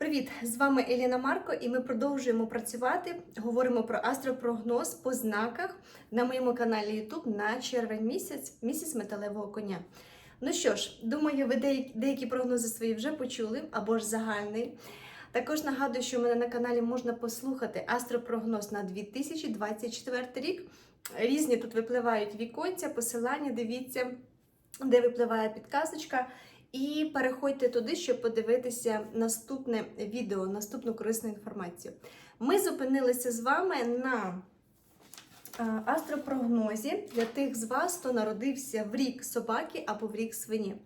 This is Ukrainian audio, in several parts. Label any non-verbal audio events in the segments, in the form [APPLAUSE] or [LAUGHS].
Привіт! З вами Еліна Марко, і ми продовжуємо працювати. Говоримо про астропрогноз по знаках на моєму каналі YouTube на червень місяць, місяць металевого коня. Ну що ж, думаю, ви деякі, прогнози свої вже почули або ж загальний. Також нагадую, що у мене на каналі можна послухати астропрогноз на 2024 рік. Різні тут випливають віконця, посилання, дивіться, де випливає підказочка. І переходьте туди, щоб подивитися наступне відео, наступну корисну інформацію. Ми зупинилися з вами на астропрогнозі для тих з вас, хто народився в рік собаки або в рік свині.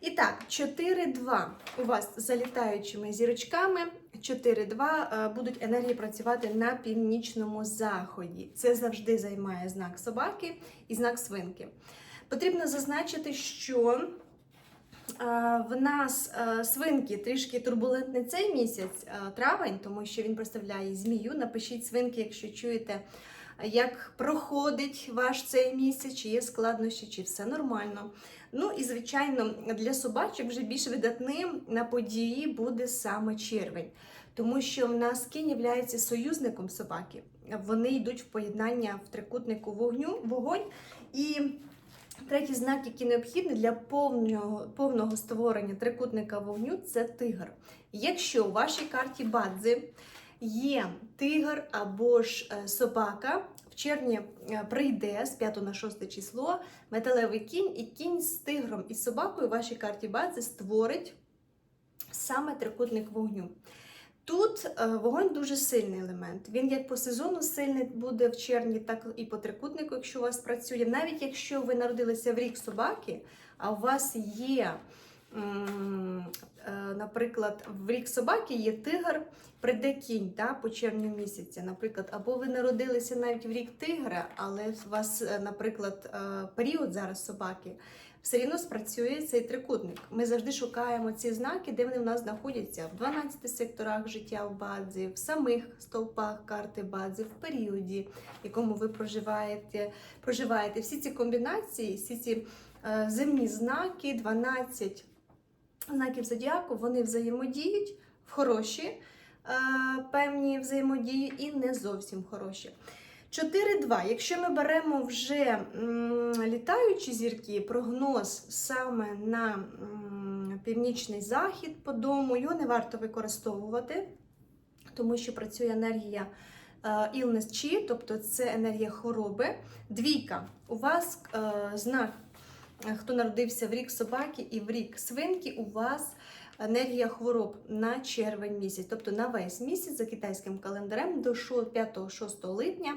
І так, 4-2 у вас за літаючими зірочками. 4-2 е, будуть енергії працювати на північному заході. Це завжди займає знак собаки і знак свинки. Потрібно зазначити, що В нас е, свинки трішки турбулентний цей місяць, е, травень, тому що він представляє змію. Напишіть свинки, якщо чуєте, як проходить ваш цей місяць, чи є складнощі, чи все нормально. Ну і звичайно, для собачок вже більш видатним на події буде саме червень, тому що в нас кінь є союзником собаки. Вони йдуть в поєднання в трикутнику вогню, вогонь і. Третій знак, який необхідний для повного повного створення трикутника вогню, це тигр. Якщо у вашій карті бадзи є тигр або ж е, собака, в червні е, прийде з 5 на 6 число металевий кінь, і кінь з тигром і собакою у вашій карті бадзи створить саме трикутник вогню. Тут е, вогонь дуже сильний елемент. Він як по сезону сильний буде в червні, так і по трикутнику, якщо у вас працює. Навіть якщо ви народилися в рік собаки, а у вас є, е, наприклад, в рік собаки є тигр, прийде кінь да, по червню місяця, наприклад, або ви народилися навіть в рік тигра, але у вас, е, наприклад, період зараз собаки все рівно спрацює цей трикутник. Ми завжди шукаємо ці знаки, де вони в нас знаходяться в 12 секторах життя в бадзі, в самих стовпах карти бадзи, в періоді, в якому ви проживаєте. проживаєте. Всі ці комбінації, всі ці е, земні знаки, 12 знаків зодіаку, вони взаємодіють в хороші е, певні взаємодії і не зовсім хороші. 4-2. Якщо ми беремо вже літаючі зірки, прогноз саме на північний захід по дому, його не варто використовувати, тому що працює енергія е, illness chi, тобто це енергія хвороби. Двійка. У вас е, знак, е, хто народився в рік собаки і в рік свинки, у вас енергія хвороб на червень місяць, тобто на весь місяць за китайським календарем до 5-6 липня.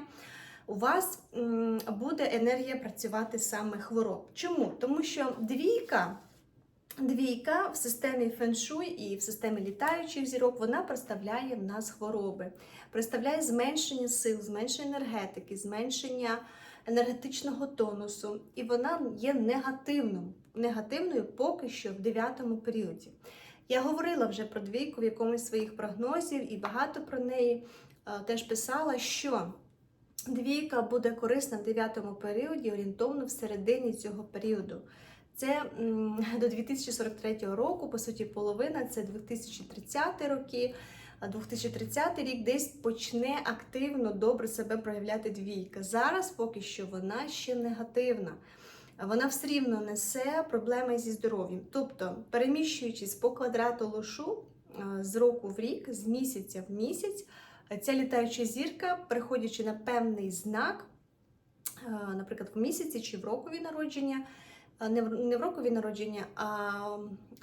У вас буде енергія працювати саме хвороб. Чому? Тому що двійка, двійка в системі феншуй і в системі літаючих зірок вона представляє в нас хвороби, представляє зменшення сил, зменшення енергетики, зменшення енергетичного тонусу. І вона є негативною, негативною поки що в дев'ятому періоді. Я говорила вже про двійку в якомусь своїх прогнозів і багато про неї е, теж писала, що двійка буде корисна в дев'ятому періоді, орієнтовно в середині цього періоду. Це [LAUGHS] до 2043 року, по суті, половина це 2030 роки. 2030 рік десь почне активно добре себе проявляти двійка. Зараз поки що вона ще негативна вона все рівно несе проблеми зі здоров'ям. Тобто, переміщуючись по квадрату лошу е, з року в рік, з місяця в місяць, ця літаюча зірка, приходячи на певний знак, е, наприклад, в місяці чи в рокові народження, е, не в рокові народження, а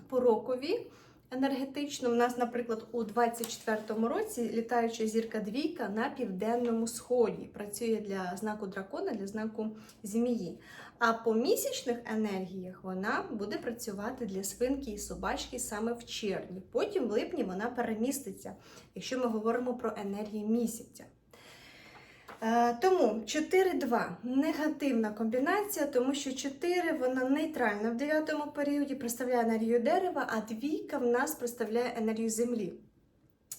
по рокові. Енергетично, у нас, наприклад, у 24-му році літаюча зірка двійка на південному сході працює для знаку дракона, для знаку змії. А по місячних енергіях вона буде працювати для свинки і собачки саме в червні. Потім в липні вона переміститься, якщо ми говоримо про енергії місяця. Е, тому 4-2 негативна комбінація, тому що 4 вона нейтральна в 9 періоді, представляє енергію дерева, а двійка в нас представляє енергію землі.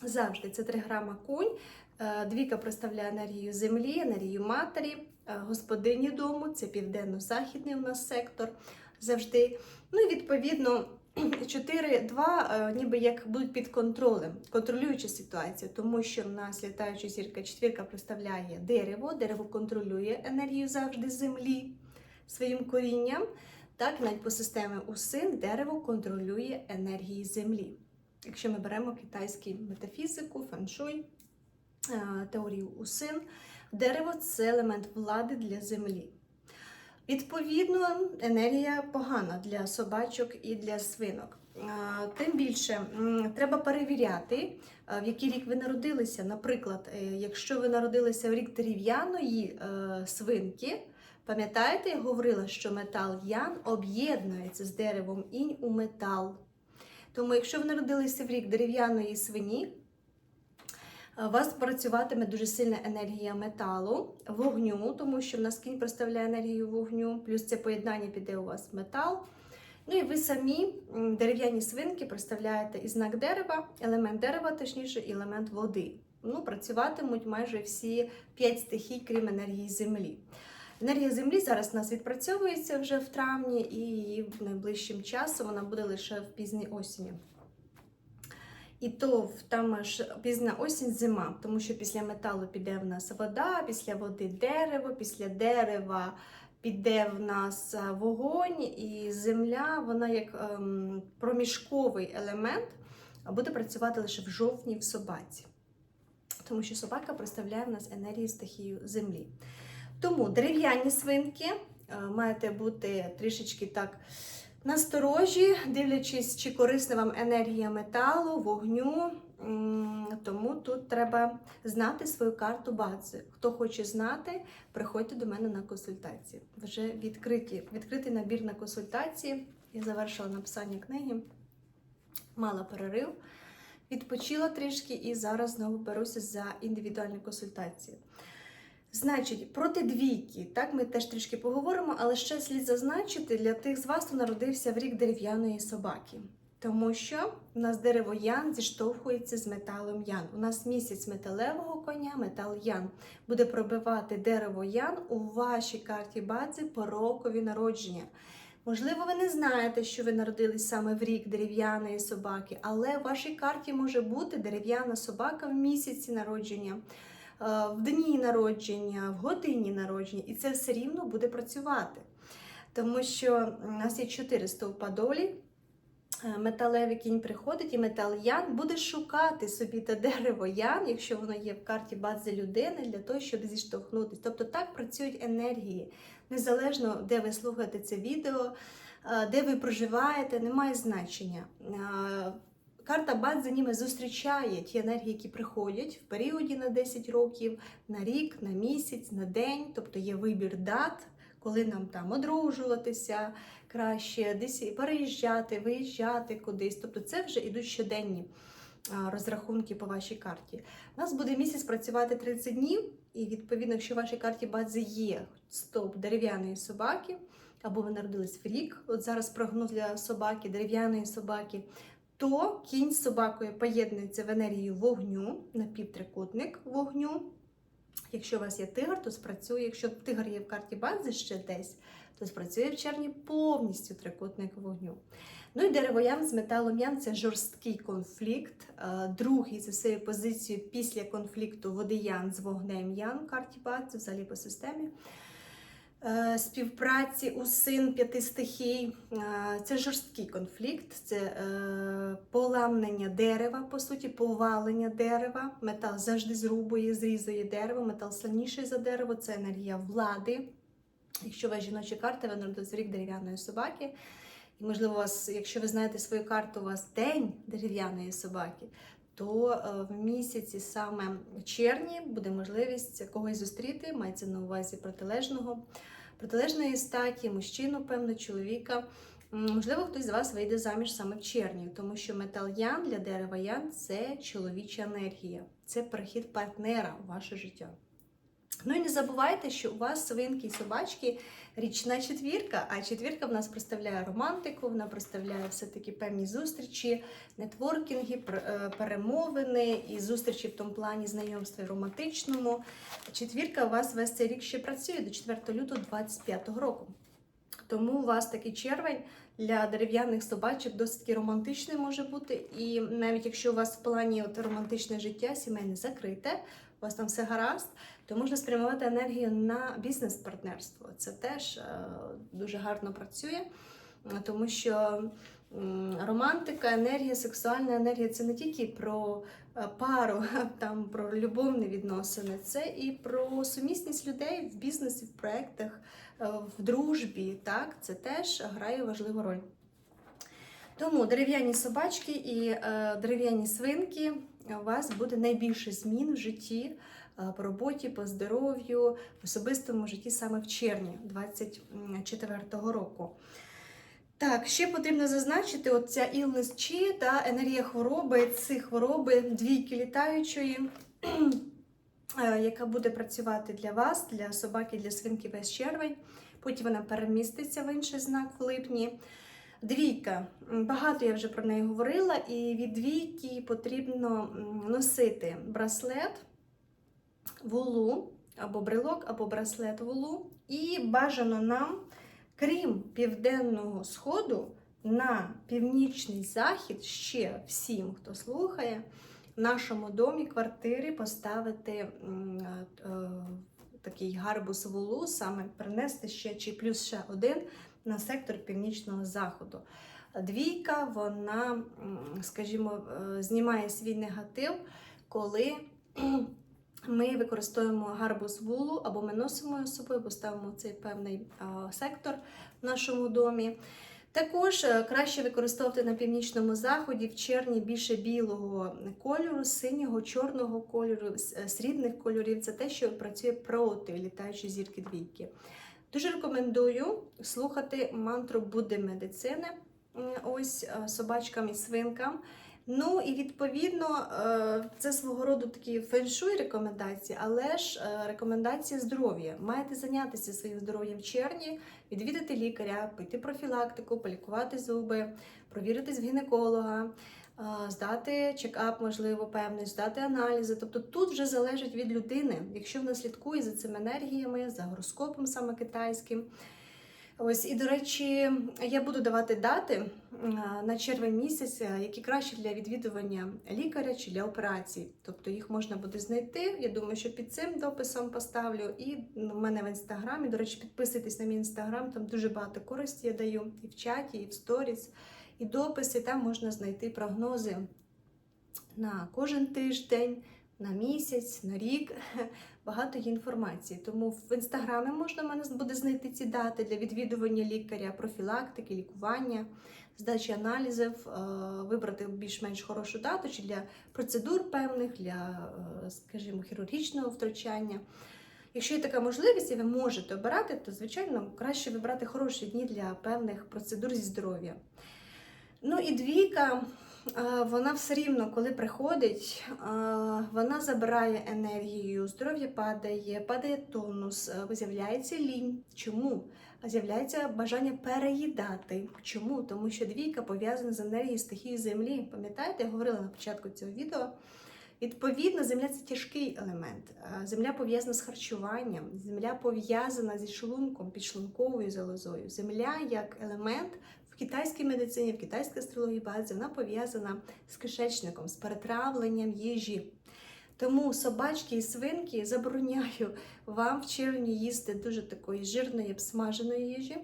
Завжди це 3 грама кунь. Е, двійка представляє енергію землі, енергію матері, е, господині дому, це південно-західний у нас сектор завжди. Ну і відповідно 4-2 е, ніби як будуть під контролем, контролюючи ситуацію, тому що в нас літаюча зірка четвірка представляє дерево, дерево контролює енергію завжди землі своїм корінням. Так, навіть по системі УСИН дерево контролює енергії землі. Якщо ми беремо китайську метафізику, феншуй, е, теорію УСИН, дерево це елемент влади для землі. Відповідно, енергія погана для собачок і для свинок. Тим більше треба перевіряти, в який рік ви народилися. Наприклад, е, якщо ви народилися в рік дерев'яної е, свинки, пам'ятаєте, я говорила, що метал ян об'єднується з деревом інь у метал. Тому, якщо ви народилися в рік дерев'яної свині, у вас працюватиме дуже сильна енергія металу, вогню, тому що в нас кінь представляє енергію вогню, плюс це поєднання піде у вас метал. Ну і ви самі дерев'яні свинки представляєте і знак дерева, елемент дерева, точніше, і елемент води. Ну, працюватимуть майже всі п'ять стихій, крім енергії землі. Енергія землі зараз у нас відпрацьовується вже в травні, і в найближчим часом вона буде лише в пізній осені. І то там аж пізна осінь зима, тому що після металу піде в нас вода, після води дерево, після дерева піде в нас е, вогонь, і земля, вона як ем, проміжковий елемент, буде працювати лише в жовтні в собаці. Тому що собака представляє в нас енергію стихію землі. Тому дерев'яні свинки е, маєте бути трішечки так насторожі, дивлячись, чи корисна вам енергія металу, вогню. Тому тут треба знати свою карту бази. Хто хоче знати, приходьте до мене на консультації. Вже відкриті, відкритий набір на консультації. Я завершила написання книги, мала перерив, відпочила трішки і зараз знову беруся за індивідуальні консультації. Значить, проти двійки, так ми теж трішки поговоримо, але ще слід зазначити для тих з вас, хто народився в рік дерев'яної собаки. Тому що у нас дерево Ян зіштовхується з металом Ян. У нас місяць металевого коня, метал Ян буде пробивати дерево Ян у вашій карті бази по рокові народження. Можливо, ви не знаєте, що ви народились саме в рік дерев'яної собаки, але в вашій карті може бути дерев'яна собака в місяці народження в дні народження, в годині народження, і це все рівно буде працювати. Тому що у нас є чотири стовпа. Е, Металевий кінь приходить, і метал Ян буде шукати собі те дерево Ян, якщо воно є в карті бази людини, для того, щоб зіштовхнутися. Тобто так працюють енергії. Незалежно, де ви слухаєте це відео, е, де ви проживаєте, немає значення. Карта Бадзи ніби зустрічає ті енергії, які приходять в періоді на 10 років, на рік, на місяць, на день. Тобто є вибір дат, коли нам там одружуватися краще, десь переїжджати, виїжджати кудись. Тобто це вже ідуть щоденні розрахунки по вашій карті. У нас буде місяць працювати 30 днів, і відповідно, якщо в вашій карті Бадзи є стовп дерев'яної собаки, або ви народились в рік, от зараз прогноз для собаки, дерев'яної собаки то кінь з собакою поєднується в енергію вогню, напівтрикутник вогню. Якщо у вас є тигр, то спрацює. Якщо тигр є в карті бази ще десь, то спрацює в червні повністю трикутник вогню. Ну і деревоям з металом ян це жорсткий конфлікт. Е, Другий за своєю позицією після конфлікту води ян з вогнем ян в карті бази, взагалі по системі. Е, Співпраці у син п'яти стихій Е, це жорсткий конфлікт, це е, поламнення дерева, по суті, повалення дерева. Метал завжди зрубує, зрізує дерево, метал сильніший за дерево, це енергія влади. Якщо у вас жіноча карта, ви народились рік дерев'яної собаки. І, можливо, у вас, якщо ви знаєте свою карту, у вас день дерев'яної собаки, то е, в місяці саме червні буде можливість когось зустріти, мається на увазі протилежного, протилежної статі, мужчину, певно, чоловіка. Можливо, хтось з вас вийде заміж саме в червні, тому що метал ян для дерева ян це чоловіча енергія, це перехід партнера в ваше життя. Ну і не забувайте, що у вас свинки і собачки річна четвірка, а четвірка в нас представляє романтику, вона представляє все-таки певні зустрічі, нетворкінги, е, перемовини і зустрічі в тому плані знайомства і романтичному. Четвірка у вас весь цей рік ще працює до 4 лютого 2025 року. Тому у вас такий червень для дерев'яних собачок досить романтичний може бути. І навіть якщо у вас в плані от романтичне життя, сімейне закрите, у вас там все гаразд, то можна спрямувати енергію на бізнес-партнерство. Це теж е, дуже гарно працює, тому що романтика, енергія, сексуальна енергія це не тільки про е, пару, [LAUGHS] там про любовні відносини, це і про сумісність людей в бізнесі, в проєктах, е, в дружбі. Так, це теж грає важливу роль. Тому дерев'яні собачки і е, дерев'яні свинки у вас буде найбільше змін в житті, е, по роботі, по здоров'ю, в особистому житті саме в червні 2024 року. Так, ще потрібно зазначити, от ця illness чи та енергія хвороби, ці хвороби двійки літаючої, [CLEARS THROAT] е, яка буде працювати для вас, для собаки, для свинки весь червень. Потім вона переміститься в інший знак в липні. Двійка. Багато я вже про неї говорила, і від двійки потрібно носити браслет вулу, або брелок, або браслет вулу. І бажано нам, крім південного сходу, на північний захід ще всім, хто слухає, в нашому домі квартири поставити е, е, такий гарбус вулу, саме принести ще чи плюс ще один на сектор північного заходу. Двійка, вона, скажімо, е, знімає свій негатив, коли ми використовуємо гарбуз вулу, або ми носимо з собою, або ставимо цей певний сектор в нашому домі. Також е, краще використовувати на північному заході в червні більше білого кольору, синього, чорного кольору, е, срібних кольорів. Це те, що працює проти літаючої зірки двійки. Дуже рекомендую слухати мантру Будди медицини ось е, собачкам і свинкам. Ну і відповідно е, це свого роду такі феншуй рекомендації, але ж е, рекомендації здоров'я. Маєте зайнятися своїм здоров'ям в червні, відвідати лікаря, піти профілактику, полікувати зуби, провіритись в гінеколога, здати чекап, можливо, певний, здати аналізи. Тобто тут вже залежить від людини, якщо вона слідкує за цими енергіями, за гороскопом саме китайським. Ось і до речі, я буду давати дати на червень місяць, які краще для відвідування лікаря чи для операцій. Тобто їх можна буде знайти. Я думаю, що під цим дописом поставлю. І в мене в інстаграмі. До речі, підписуйтесь на мій інстаграм. Там дуже багато користі я даю і в чаті, і в сторіс, і дописи. Там можна знайти прогнози на кожен тиждень, на місяць, на рік. [LAUGHS] Багато є інформації. Тому в інстаграмі можна мене буде знайти ці дати для відвідування лікаря, профілактики, лікування, здачі аналізів, е, вибрати більш-менш хорошу дату чи для процедур певних, для, е, скажімо, хірургічного втручання. Якщо є така можливість, і ви можете обирати, то звичайно краще вибрати хороші дні для певних процедур зі здоров'я. Ну і двійка, вона все рівно, коли приходить, вона забирає енергію, здоров'я падає, падає тонус, е, з'являється лінь. Чому? З'являється бажання переїдати. Чому? Тому що двійка пов'язана з енергією стихії землі. Пам'ятаєте, я говорила на початку цього відео. Відповідно, земля це тяжкий елемент. Е, Земля пов'язана з харчуванням, земля пов'язана зі шлунком, підшлунковою залозою. Земля як елемент в китайській медицині, в китайській астрології базі, вона пов'язана з кишечником, з перетравленням їжі. Тому собачки і свинки забороняю вам в червні їсти дуже такої жирної, обсмаженої їжі.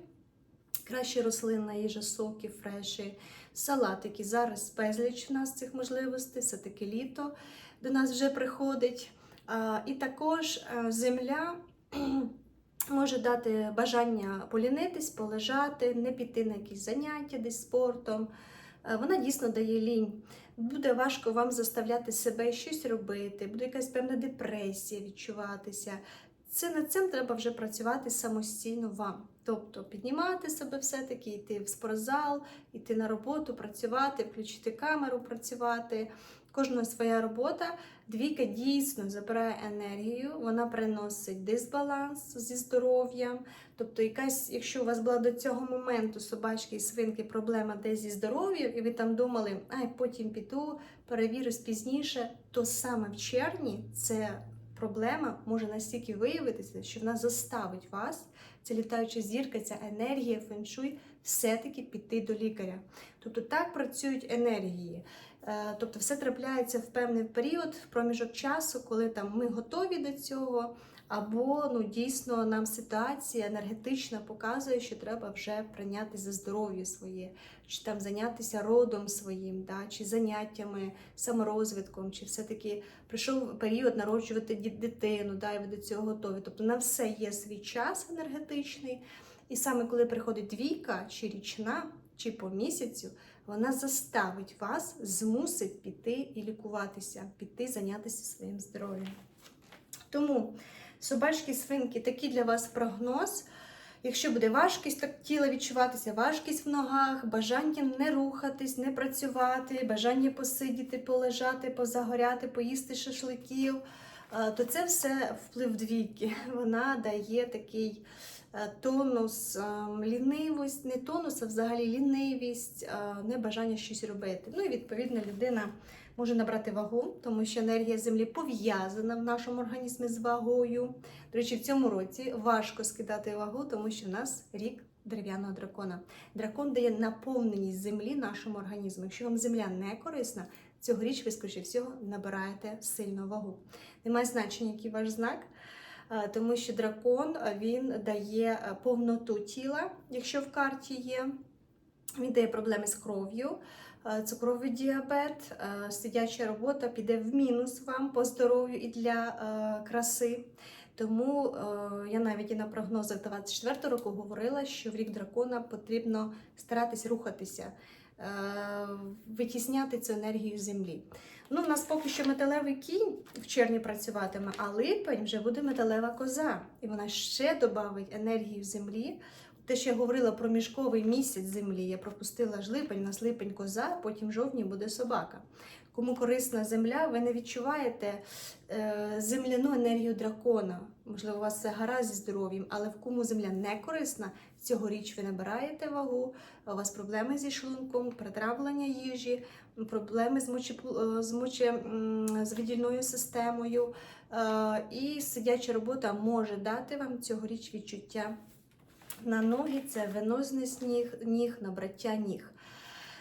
Краще рослинна їжа, соки, фреші, салатики. Зараз безліч у нас цих можливостей, все таки літо до нас вже приходить. І також е, земля може дати бажання полінитись, полежати, не піти на якісь заняття десь спортом. Е, Вона дійсно дає лінь. Буде важко вам заставляти себе щось робити, буде якась певна депресія відчуватися. Це над цим треба вже працювати самостійно вам. Тобто піднімати себе все-таки, йти в спортзал, йти на роботу, працювати, включити камеру, працювати. Кожного своя робота. Двійка дійсно забирає енергію, вона приносить дисбаланс зі здоров'ям. Тобто, якась, якщо у вас була до цього моменту собачки і свинки проблема десь зі здоров'ям, і ви там думали, ай, потім піду, перевірюсь пізніше, то саме в червні це проблема може настільки виявитися, що вона заставить вас, ця літаюча зірка, ця енергія феншуй, все-таки піти до лікаря. Тобто так працюють енергії. Е, Тобто все трапляється в певний період, в проміжок часу, коли там ми готові до цього, або ну дійсно нам ситуація енергетична показує, що треба вже прийняти за здоров'я своє, чи там зайнятися родом своїм, да, чи заняттями, саморозвитком, чи все-таки прийшов період народжувати дитину, да, і ви до цього готові. Тобто на все є свій час енергетичний. І саме коли приходить двійка, чи річна, чи по місяцю, вона заставить вас, змусить піти і лікуватися, піти зайнятися своїм здоров'ям. Тому собачки, свинки, такий для вас прогноз. Якщо буде важкість так тіла відчуватися, важкість в ногах, бажання не рухатись, не працювати, бажання посидіти, полежати, позагоряти, поїсти шашликів, е, то це все вплив двійки. [LAUGHS] Вона дає такий тонус, е, лінивість, не тонус, а взагалі лінивість, е, небажання щось робити. Ну і відповідно людина може набрати вагу, тому що енергія землі пов'язана в нашому організмі з вагою. До речі, в цьому році важко скидати вагу, тому що в нас рік дерев'яного дракона. Дракон дає наповненість землі нашому організму. Якщо вам земля не корисна, цьогоріч ви, скоріше всього, набираєте сильну вагу. Немає значення, який ваш знак. Е, Тому що дракон е, він дає е, повноту тіла, якщо в карті є. Він дає проблеми з кров'ю, цукровий діабет, сидяча робота піде в мінус вам по здоров'ю і для краси. Тому я навіть і на прогнозах 24 року говорила, що в рік дракона потрібно старатись рухатися, витісняти цю енергію землі. Ну, в нас поки що металевий кінь в червні працюватиме, а липень вже буде металева коза. І вона ще додавить енергію землі. Те, що я говорила про мішковий місяць землі, я пропустила ж липень, у нас липень коза, потім в жовтні буде собака. Кому корисна земля, ви не відчуваєте е, земляну енергію дракона. Можливо, у вас все гаразд зі здоров'ям, але в кому земля не корисна, цьогоріч ви набираєте вагу, у вас проблеми зі шлунком, перетравлення їжі, проблеми з, мочепу- е, з, моче, м, з видільною системою. Е, І сидяча робота може дати вам цьогоріч відчуття на ноги це венозність ніг, ніг, набраття ніг.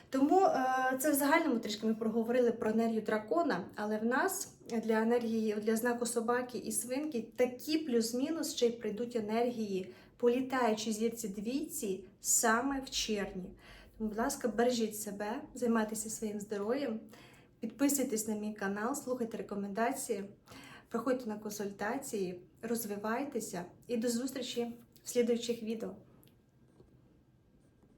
Тому е, це в загальному трішки ми проговорили про енергію дракона, але в нас для енергії, для знаку собаки і свинки такі плюс-мінус ще й прийдуть енергії, політаючи зірці двійці саме в червні. Тому, будь ласка, бережіть себе, займайтеся своїм здоров'ям, підписуйтесь на мій канал, слухайте рекомендації, проходьте на консультації, розвивайтеся і до зустрічі в слідуючих відео.